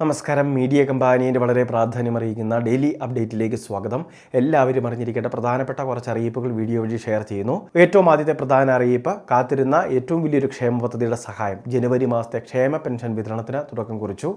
നമസ്കാരം. മീഡിയ കമ്പാനീന്റെ വളരെ പ്രാധാന്യം പ്രാധാന്യമറിയിക്കുന്ന ഡെയിലി അപ്ഡേറ്റിലേക്ക് സ്വാഗതം. എല്ലാവരും അറിഞ്ഞിരിക്കേണ്ട പ്രധാനപ്പെട്ട കുറച്ച് അറിയിപ്പുകൾ വീഡിയോ വഴി ഷെയർ ചെയ്യുന്നു. ഏറ്റവും ആദ്യത്തെ പ്രധാന അറിയിപ്പ് കാത്തിരുന്ന ഏറ്റവും വലിയൊരു ക്ഷേമ പദ്ധതിയുടെ സഹായം ജനുവരി മാസത്തെ ക്ഷേമ പെൻഷൻ വിതരണത്തിന് തുടക്കം കുറിച്ചു.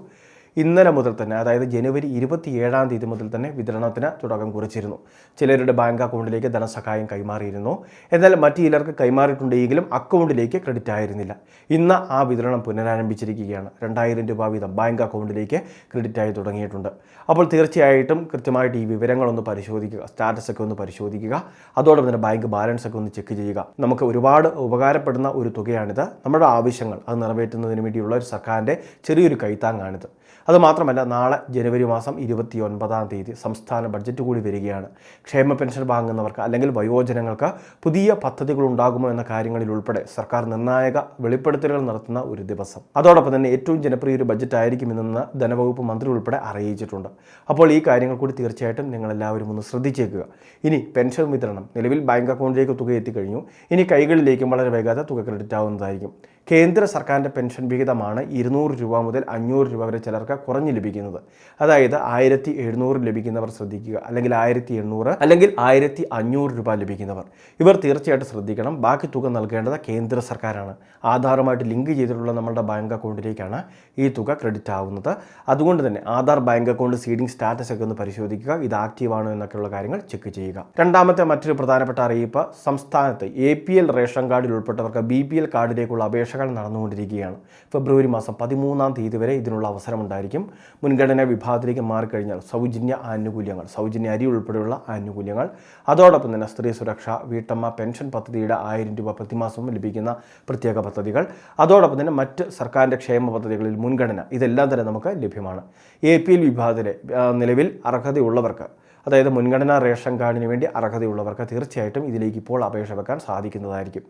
ഇന്നലെ മുതൽ തന്നെ അതായത് ജനുവരി ഇരുപത്തിയേഴാം തീയതി മുതൽ തന്നെ വിതരണത്തിന് തുടക്കം കുറിച്ചിരുന്നു. ചിലരുടെ ബാങ്ക് അക്കൗണ്ടിലേക്ക് ധനസഹായം കൈമാറിയിരുന്നു. എന്നാൽ മറ്റു ചിലർക്ക് കൈമാറിയിട്ടുണ്ടെങ്കിലും അക്കൗണ്ടിലേക്ക് ക്രെഡിറ്റ് ആയിരുന്നില്ല. ഇന്ന് ആ വിതരണം പുനരാരംഭിച്ചിരിക്കുകയാണ്. രണ്ടായിരം രൂപ വീതം ബാങ്ക് അക്കൗണ്ടിലേക്ക് ക്രെഡിറ്റ് ആയി തുടങ്ങിയിട്ടുണ്ട്. അപ്പോൾ തീർച്ചയായിട്ടും കൃത്യമായിട്ട് ഈ വിവരങ്ങളൊന്ന് പരിശോധിക്കുക സ്റ്റാറ്റസ് ഒക്കെ ഒന്ന് പരിശോധിക്കുക. അതോടൊപ്പം തന്നെ ബാങ്ക് ബാലൻസ് ഒക്കെ ഒന്ന് ചെക്ക് ചെയ്യുക. നമുക്ക് ഒരുപാട് ഉപകാരപ്പെടുന്ന ഒരു തുകയാണിത്. നമ്മുടെ ആവശ്യങ്ങൾ അത് നിറവേറ്റുന്നതിന് വേണ്ടിയുള്ള ഒരു സർക്കാരിന്റെ ചെറിയൊരു കൈത്താങ്ങാണിത്. അതുമാത്രമല്ല നാളെ ജനുവരി മാസം ഇരുപത്തി ഒൻപതാം തീയതി സംസ്ഥാന ബഡ്ജറ്റ് കൂടി വരികയാണ്. ക്ഷേമ പെൻഷൻ വാങ്ങുന്നവർക്ക് അല്ലെങ്കിൽ വയോജനങ്ങൾക്ക് പുതിയ പദ്ധതികൾ ഉണ്ടാകുമോ എന്ന കാര്യങ്ങളിൽ ഉൾപ്പെടെ സർക്കാർ നിർണായക വെളിപ്പെടുത്തലുകൾ നടത്തുന്ന ഒരു ദിവസം. അതോടൊപ്പം തന്നെ ഏറ്റവും ജനപ്രിയ ഒരു ബഡ്ജറ്റ് ആയിരിക്കും ഇതെന്ന് ധനവകുപ്പ് മന്ത്രി ഉൾപ്പെടെ അറിയിച്ചിട്ടുണ്ട്. അപ്പോൾ ഈ കാര്യങ്ങൾ കൂടി തീർച്ചയായിട്ടും നിങ്ങളെല്ലാവരും ഒന്ന് ശ്രദ്ധിച്ചേക്കുക. ഇനി പെൻഷൻ വിതരണം. നിലവിൽ ബാങ്ക് അക്കൗണ്ടിലേക്ക് തുക എത്തിക്കഴിഞ്ഞു. ഇനി കൈകളിലേക്കും വളരെ വേഗത തുക ക്രെഡിറ്റ് ആവുന്നതായിരിക്കും. കേന്ദ്ര സർക്കാരിന്റെ പെൻഷൻ വിഹിതമാണ് ഇരുന്നൂറ് രൂപ മുതൽ അഞ്ഞൂറ് രൂപ വരെ ചിലർക്ക് കുറഞ്ഞ് ലഭിക്കുന്നത്. അതായത് ആയിരത്തി എഴുന്നൂറ് ലഭിക്കുന്നവർ ശ്രദ്ധിക്കുക അല്ലെങ്കിൽ ആയിരത്തി എണ്ണൂറ് അല്ലെങ്കിൽ ആയിരത്തി അഞ്ഞൂറ് രൂപ ലഭിക്കുന്നവർ. ഇവർ തീർച്ചയായിട്ടും ശ്രദ്ധിക്കണം. ബാക്കി തുക നൽകേണ്ടത് കേന്ദ്ര സർക്കാരാണ്. ആധാറുമായിട്ട് ലിങ്ക് ചെയ്തിട്ടുള്ള നമ്മുടെ ബാങ്ക് അക്കൗണ്ടിലേക്കാണ് ഈ തുക ക്രെഡിറ്റ് ആവുന്നത്. അതുകൊണ്ട് തന്നെ Aadhaar bank account seeding status ഒക്കെ ഒന്ന് പരിശോധിക്കുക ഇത് ആക്റ്റീവാണോ എന്നൊക്കെയുള്ള കാര്യങ്ങൾ ചെക്ക് ചെയ്യുക. രണ്ടാമത്തെ മറ്റൊരു പ്രധാനപ്പെട്ട അറിയിപ്പ് സംസ്ഥാനത്ത് എ പി എൽ റേഷൻ കാർഡിൽ ഉൾപ്പെട്ടവർക്ക് ബി പി എൽ കാർഡിലേക്കുള്ള അപേക്ഷകൾ നടന്നുകൊണ്ടിരിക്കുകയാണ്. ഫെബ്രുവരി മാസം പതിമൂന്നാം തീയതി വരെ ഇതിനുള്ള അവസരമുണ്ടായിരിക്കും. മുൻഗണനാ വിഭാഗത്തിലേക്ക് മാറിക്കഴിഞ്ഞാൽ സൗജന്യ ആനുകൂല്യങ്ങൾ സൗജന്യ അരി ഉൾപ്പെടെയുള്ള ആനുകൂല്യങ്ങൾ. അതോടൊപ്പം തന്നെ സ്ത്രീ സുരക്ഷ വീട്ടമ്മ പെൻഷൻ പദ്ധതിയുടെ ആയിരം രൂപ പ്രതിമാസവും ലഭിക്കുന്ന പ്രത്യേക പദ്ധതികൾ. അതോടൊപ്പം തന്നെ മറ്റ് സർക്കാരിന്റെ ക്ഷേമ പദ്ധതികളിൽ മുൻഗണന. ഇതെല്ലാം തന്നെ നമുക്ക് ലഭ്യമാണ്. എ പി എൽ വിഭാഗത്തിലെ നിലവിൽ അർഹതയുള്ളവർക്ക് അതായത് മുൻഗണനാ റേഷൻ കാർഡിന് വേണ്ടി അർഹതയുള്ളവർക്ക് തീർച്ചയായിട്ടും ഇതിലേക്ക് ഇപ്പോൾ അപേക്ഷ വെക്കാൻ സാധിക്കുന്നതായിരിക്കും.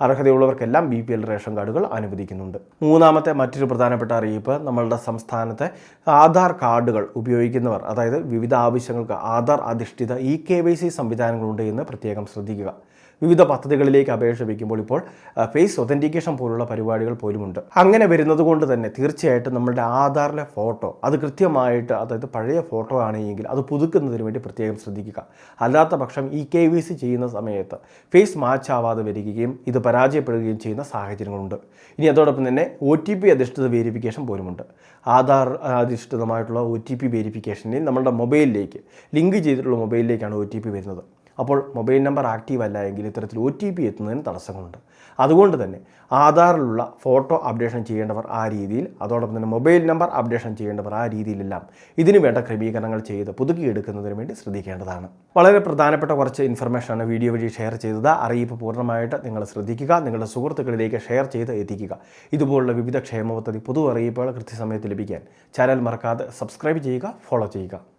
അർഹതയുള്ളവർക്കെല്ലാം ബി റേഷൻ കാർഡുകൾ അനുവദിക്കുന്നുണ്ട്. മൂന്നാമത്തെ മറ്റൊരു പ്രധാനപ്പെട്ട അറിയിപ്പ് നമ്മളുടെ സംസ്ഥാനത്തെ ആധാർ കാർഡുകൾ ഉപയോഗിക്കുന്നവർ അതായത് വിവിധ ആവശ്യങ്ങൾക്ക് ആധാർ അധിഷ്ഠിത ഇ കെ വൈ സി സംവിധാനങ്ങളുണ്ട് എന്ന് പ്രത്യേകം ശ്രദ്ധിക്കുക. വിവിധ പദ്ധതികളിലേക്ക് അപേക്ഷ വയ്ക്കുമ്പോൾ ഇപ്പോൾ ഫേസ് ഒതന്റിക്കേഷൻ പോലുള്ള പരിപാടികൾ പോലുമുണ്ട്. അങ്ങനെ വരുന്നത് കൊണ്ട് തന്നെ തീർച്ചയായിട്ടും നമ്മുടെ ആധാറിലെ ഫോട്ടോ അത് കൃത്യമായിട്ട് അതായത് പഴയ ഫോട്ടോ ആണെങ്കിൽ അത് പുതുക്കുന്നതിന് വേണ്ടി പ്രത്യേകം ശ്രദ്ധിക്കുക. അല്ലാത്ത പക്ഷം ഈ കെ വി സി ചെയ്യുന്ന സമയത്ത് ഫേസ് മാച്ച് ആവാതെ വരികയും ഇത് പരാജയപ്പെടുകയും ചെയ്യുന്ന സാഹചര്യങ്ങളുണ്ട്. ഇനി അതോടൊപ്പം തന്നെ ഒ ടി പി അധിഷ്ഠിത വേരിഫിക്കേഷൻ പോലുമുണ്ട്. ആധാർ അധിഷ്ഠിതമായിട്ടുള്ള ഒ ടി പി വേരിഫിക്കേഷനിൽ നമ്മുടെ മൊബൈലിലേക്ക് ലിങ്ക് ചെയ്തിട്ടുള്ള മൊബൈലിലേക്കാണ് ഒ ടി പി വരുന്നത്. അപ്പോൾ മൊബൈൽ നമ്പർ ആക്റ്റീവ് അല്ല എങ്കിൽ ഇത്തരത്തിൽ ഒ ടി പി എത്തുന്നതിന് തടസ്സങ്ങളുണ്ട്. അതുകൊണ്ട് തന്നെ ആധാറിലുള്ള ഫോട്ടോ അപ്ഡേഷൻ ചെയ്യേണ്ടവർ ആ രീതിയിൽ അതോടൊപ്പം തന്നെ മൊബൈൽ നമ്പർ അപ്ഡേഷൻ ചെയ്യേണ്ടവർ ആ രീതിയിലെല്ലാം ഇതിനു വേണ്ട ക്രമീകരണങ്ങൾ ചെയ്ത് പുതുക്കിയെടുക്കുന്നതിന് വേണ്ടി ശ്രദ്ധിക്കേണ്ടതാണ്. വളരെ പ്രധാനപ്പെട്ട കുറച്ച് ഇൻഫർമേഷനാണ് വീഡിയോ വഴി ഷെയർ ചെയ്തത്. അറിയിപ്പ് പൂർണമായിട്ട് നിങ്ങൾ ശ്രദ്ധിക്കുക. നിങ്ങളുടെ സുഹൃത്തുക്കളിലേക്ക് ഷെയർ ചെയ്ത് എത്തിക്കുക. ഇതുപോലുള്ള വിവിധ ക്ഷേമ പദ്ധതി പുതു അറിയിപ്പുകൾ കൃത്യസമയത്ത് ലഭിക്കാൻ ചാനൽ മറക്കാതെ സബ്സ്ക്രൈബ് ചെയ്യുക ഫോളോ ചെയ്യുക.